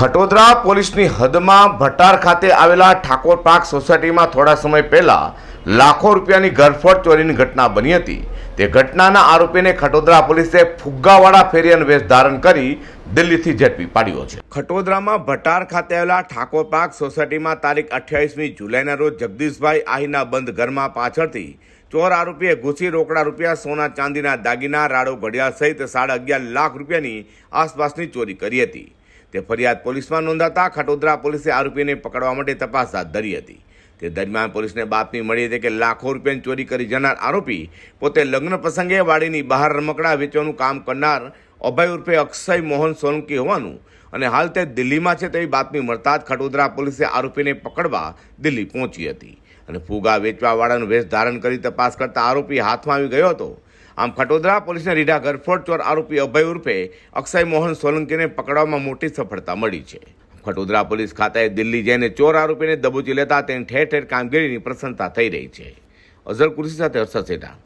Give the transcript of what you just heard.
ખટોદરા પોલીસની હદમાં ભટાર ખાતે આવેલા ઠાકોર પાર્ક સોસાયટીમાં થોડા સમય પહેલા લાખો રૂપિયાની ગરફડ ચોરીની ઘટના બની હતી. તે ઘટનાના આરોપીને ખટોદરા પોલીસે ફુગ્ગાવાળા ફેરિયન વેશ ધારણ કરી દિલ્હીથી ઝડપી પાડ્યો છે. ખટોદરામાં ભટાર ખાતે આવેલા ઠાકોર પાર્ક સોસાયટીમાં તારીખ અઠ્યાવીસમી જુલાઈના રોજ જગદીશભાઈ આહીના બંધ ઘરમાં પાછળથી ચોર આરોપીએ ઘૂસી રોકડા રૂપિયા, સોના ચાંદીના દાગીના, રાડો, ઘડિયાળ સહિત સાડા અગિયાર લાખ રૂપિયાની આસપાસની ચોરી કરી હતી. તે ફરિયાદ પોલીસમાં નોંધાતા ખટોદરા પોલીસે આરોપીને પકડવા માટે તપાસ હાથ ધરી હતી. તે દરમિયાન પોલીસને બાતમી મળી હતી કે લાખો રૂપિયાની ચોરી કરી જનાર આરોપી પોતે લગ્ન પ્રસંગે વાડીની બહાર રમકડા વેચવાનું કામ કરનાર અભય ઉર્ફે અક્ષય મોહન સોલંકી હોવાનું અને હાલ તે દિલ્હીમાં છે તેવી બાતમી મળતા જ ખટોદરા પોલીસે આરોપીને પકડવા દિલ્હી પહોંચી હતી. અને ફુગા વેચવાવાળાનું વેશ ધારણ કરી તપાસ કરતા આરોપી હાથમાં આવી ગયો હતો. આમ ખટોદરા પોલીસને રીઢા ગરફોડ ચોર આરોપી અભય ઉર્ફે અક્ષય મોહન સોલંકીને પકડવામાં મોટી સફળતા મળી છે. ખટોદરા પોલીસ ખાતાએ દિલ્હી જઈને ચોર આરોપીને દબોચી લેતા તેની ઠેર ઠેર કામગીરીની પ્રશંસા થઈ રહી છે. અઝર કુર્સી સાથે હર્ષદ સેઠા.